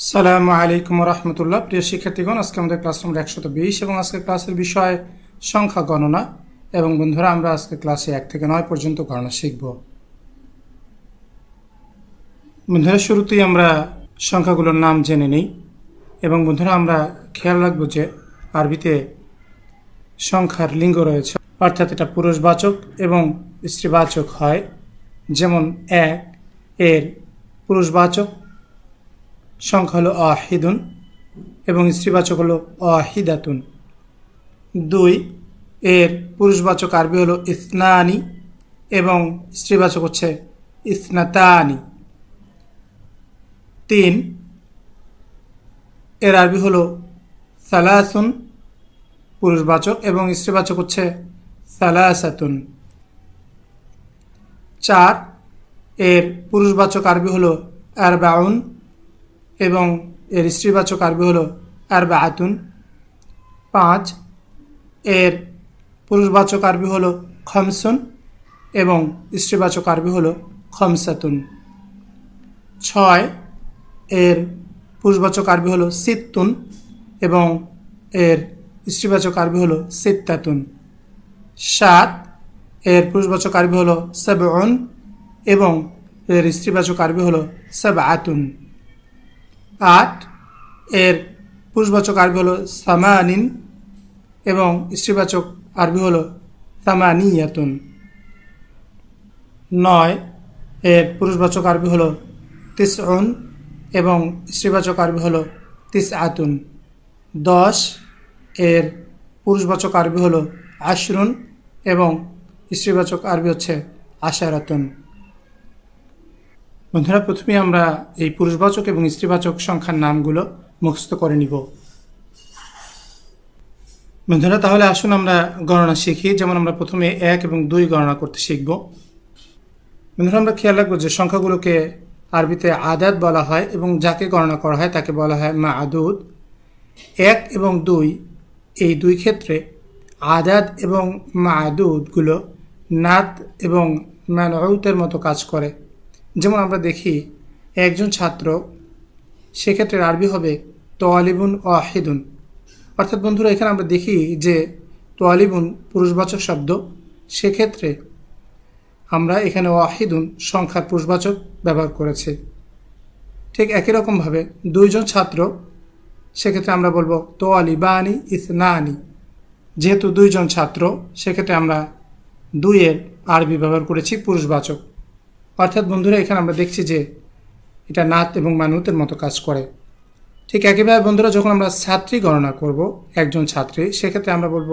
সালামু আলাইকুম রহমতুল্লাহ। প্রিয় শিক্ষার্থীগণ, আজকে আমাদের ক্লাস নম্বর একশত বিশ এবং আজকে ক্লাসের বিষয় সংখ্যা গণনা। এবং বন্ধুরা, আমরা আজকে ক্লাসে এক থেকে নয় পর্যন্ত গণনা শিখব। বন্ধুরা, শুরুতেই আমরা সংখ্যাগুলোর নাম জেনে নিই। এবং বন্ধুরা, আমরা খেয়াল রাখব যে আরবিতে সংখ্যার লিঙ্গ রয়েছে। অর্থাৎ এটা পুরুষবাচক এবং স্ত্রীবাচক হয়। যেমন এক এর পুরুষবাচক সংখ্যা হলো অহিদুন এবং স্ত্রীবাচক হলো অহিদাতুন দুই, এর পুরুষবাচক আরবি হলো ইসনানি এবং স্ত্রীবাচক হচ্ছে ইসনাতানি। তিন, এর আরবি হলো সালাসুন, পুরুষবাচক এবং স্ত্রীবাচক হচ্ছে সালাসাতুন। চার, এর পুরুষবাচক আরবি হলো আরবাউন এবং এর স্ত্রীবাচক আরবি হলো আরবা আতুন পাঁচ, এর পুরুষবাচক আরবি হলো খমসুন এবং স্ত্রীবাচক আরবি হলো খমসাতুন। ছয়, এর পুরুষবাচক আরবি হলো সিত্তুন এবং এর স্ত্রীবাচক আরবি হলো সিত্তাতুন। সাত, এর পুরুষবাচক আরবি হলো সাবউন এবং এর স্ত্রীবাচক আরবি হলো সাবআতুন। আট, এর পুরুষবাচক আরবি হলো সামানিন এবং স্ত্রীবাচক আরবি হলো সামানিয়াতুন। নয়, এর পুরুষবাচক আরবি হলো তিসউন এবং স্ত্রীবাচক আরবি হলো তিস আতুন দশ, এর পুরুষবাচক আরবি হলো আশরুন এবং স্ত্রীবাচক আরবি হচ্ছে আশারাতুন। বন্ধুরা, প্রথমে আমরা এই পুরুষবাচক এবং স্ত্রীবাচক সংখ্যার নামগুলো মুখস্থ করে নিব। বন্ধুরা, তাহলে আসুন আমরা গণনা শিখি। যেমন আমরা প্রথমে এক এবং দুই গণনা করতে শিখব। বন্ধুরা, আমরা খেয়াল রাখব যে সংখ্যাগুলোকে আরবিতে আদাত বলা হয় এবং যাকে গণনা করা হয় তাকে বলা হয় মা আদুদ এক এবং দুই, এই দুই ক্ষেত্রে আদাদ এবং মা আদুদগুলো নাত এবং ম্যানউতের মতো কাজ করে। যেমন আমরা দেখি, একজন ছাত্র সেক্ষেত্রে আরবি হবে তোয়ালিবুন ও আহিদুন অর্থাৎ বন্ধুরা, এখানে আমরা দেখি যে তোয়ালিবুন পুরুষবাচক শব্দ। সেক্ষেত্রে আমরা এখানে ওয়াহিদুন সংখ্যার পুরুষবাচক ব্যবহার করেছি। ঠিক একই রকমভাবে দুইজন ছাত্র, সেক্ষেত্রে আমরা বলব তোয়ালি বানি ইসনানি। যেহেতু দুইজন ছাত্র, সেক্ষেত্রে আমরা দুইয়ের আরবি ব্যবহার করেছি পুরুষবাচক। অর্থাৎ বন্ধুরা, এখানে আমরা দেখছি যে এটা নাত এবং মানুতের মতো কাজ করে। ঠিক একইভাবে বন্ধুরা, যখন আমরা ছাত্রী গণনা করব, একজন ছাত্রী, সেক্ষেত্রে আমরা বলব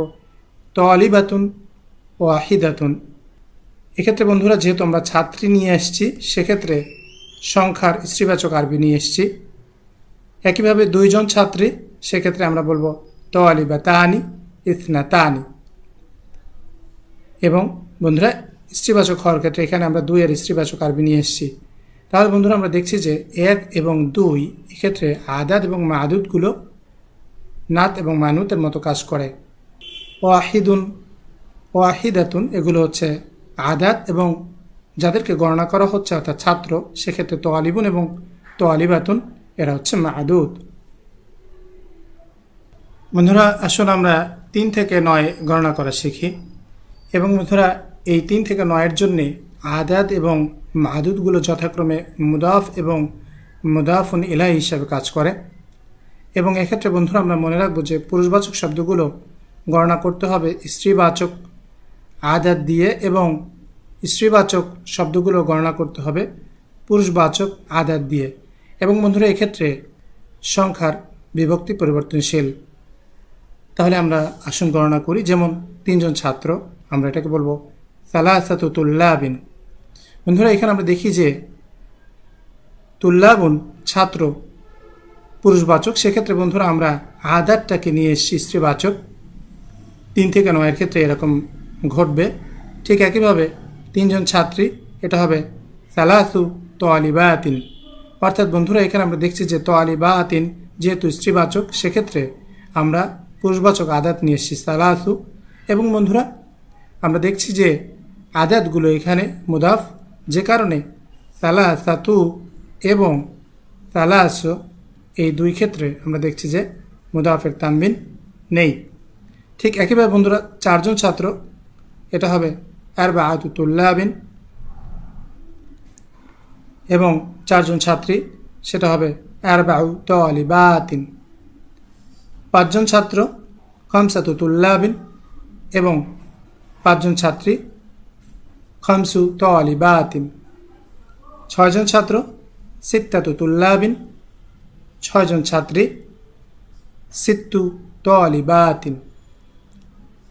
তলিবাতুন ও আহিদাতুন এক্ষেত্রে বন্ধুরা, যেহেতু আমরা ছাত্রী নিয়ে এসেছি, সেক্ষেত্রে সংখ্যার স্ত্রীবাচক আরবি নিয়ে এসেছি। একইভাবে দুইজন ছাত্রী, সেক্ষেত্রে আমরা বলব তোয়ালি বা তাহানি ইসনা তাহানি এবং বন্ধুরা স্ত্রীবাচক হওয়ার ক্ষেত্রে এখানে আমরা দুইয়ের স্ত্রীবাচক আরবি নিয়ে এসেছি। তাহলে বন্ধুরা আমরা দেখছি যে এক এবং দুই এক্ষেত্রে আদাত এবং মাদুদগুলো নাত এবং মানুতের মতো কাজ করে। ওয়াহিদুন, ওয়াহিদাতুন, এগুলো হচ্ছে আদাত এবং যাদেরকে গণনা করা হচ্ছে অর্থাৎ ছাত্র, সেক্ষেত্রে তোয়ালিবুন এবং তোয়ালিবাতুন, এরা হচ্ছে মাদুদ। বন্ধুরা আসলে আমরা তিন থেকে নয় গণনা করা শিখি। এবং বন্ধুরা এই তিন থেকে নয়ের জন্যে আদাদ এবং মাদুদগুলো যথাক্রমে মুদাফ এবং মুদাফুন ইলাহ হিসাবে কাজ করে। এবং এক্ষেত্রে বন্ধুরা আমরা মনে রাখব যে পুরুষবাচক শব্দগুলো গণনা করতে হবে স্ত্রীবাচক আদাত দিয়ে এবং স্ত্রীবাচক শব্দগুলো গণনা করতে হবে পুরুষবাচক আদাত দিয়ে। এবং বন্ধুরা এক্ষেত্রে সংখ্যার বিভক্তি পরিবর্তনশীল। তাহলে আমরা আসন গণনা করি। যেমন তিনজন ছাত্র, আমরা এটাকে বলব সালাসাতু তুল্লাবিন। বন্ধুরা, এখানে আমরা দেখি যে তুল্লাবুন ছাত্র পুরুষবাচক। সেক্ষেত্রে বন্ধুরা, আমরা আদারটাকে নিয়ে এসেছি স্ত্রীবাচক। তিন থেকে নয়ের ক্ষেত্রে এরকম ঘটবে। ঠিক একইভাবে তিনজন ছাত্রী, এটা হবে সালাসু আতিন অর্থাৎ বন্ধুরা, এখানে আমরা দেখছি যে তোয়ালি বা আতিন যেহেতু স্ত্রীবাচক, সেক্ষেত্রে আমরা পুরুষবাচক আদাত নিয়ে এসেছি সালাসু। এবং বন্ধুরা, আমরা দেখছি যে আদাতগুলো এখানে মুদাফ, যে কারণে সালা সাতু এবং সালাস এই দুই ক্ষেত্রে আমরা দেখছি যে মুদাফের তানবিন নেই। ঠিক একইভাবে বন্ধুরা, চারজন ছাত্র, এটা হবে আর বা আতুতুল্লাবিন এবং চারজন ছাত্রী, সেটা হবে আর বা তলিবাতিন। পাঁচজন ছাত্র খামসাতুতুল্লাবিন এবং পাঁচজন ছাত্রী খামসু তলিবাতিন। ছয়জন ছাত্র, সিত্তাতু তুল্লাবিন। ছয়জন ছাত্রী, সিত্তু তলিবাতিন।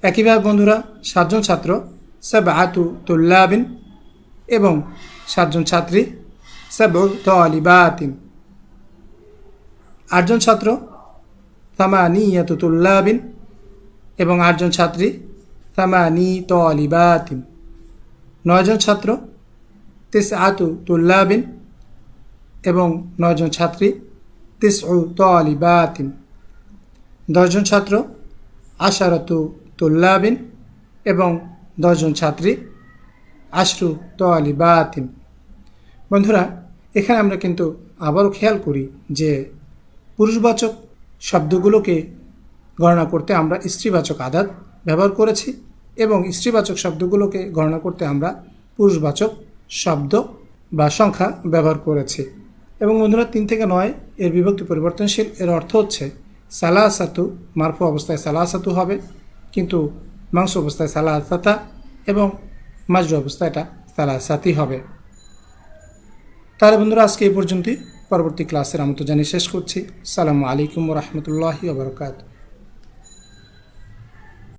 একইভাবে বন্ধুরা, সাতজন ছাত্র সব আতু তুল্লাবিন এবং সাতজন ছাত্রী সব তলিবাতিন। আটজন ছাত্র তামানিয়াতু তুল্লাবিন এবং আটজন ছাত্রী তামানি তলিবাতিন। নয়জন ছাত্র তিস আতু তুল্লাবিন এবং নয়জন ছাত্রী তিস উ তলিবাতিন। দশজন ছাত্র, আশারতু তুল্লাবিন এবং দশজন ছাত্রী, আশরু তলিবাতিন। বন্ধুরা, এখানে আমরা কিন্তু আবারও খেয়াল করি যে পুরুষবাচক শব্দগুলোকে গণনা করতে আমরা স্ত্রীবাচক আদাত ব্যবহার করেছি। এবং স্ত্রীবাচক শব্দগুলোকে গণনা করতে আমরা পুরুষবাচক শব্দ বা সংখ্যা ব্যবহার করেছি। এবং বন্ধুরা, তিন থেকে নয় এর বিভক্তি পরিবর্তনশীল। এর অর্থ হচ্ছে, সালাসাতু মারফু অবস্থায় সালাসাতু হবে, কিন্তু মাংস অবস্থায় সালাসাতা এবং মাজরু অবস্থায় এটা সালাসাতি হবে। তাহলে বন্ধুরা, আজকে এই পর্যন্তই। পরবর্তী ক্লাসের আমন্ত্রণ জানিয়ে শেষ করছি। সালামু আলাইকুম রহমতুল্লাহি ওবরকাত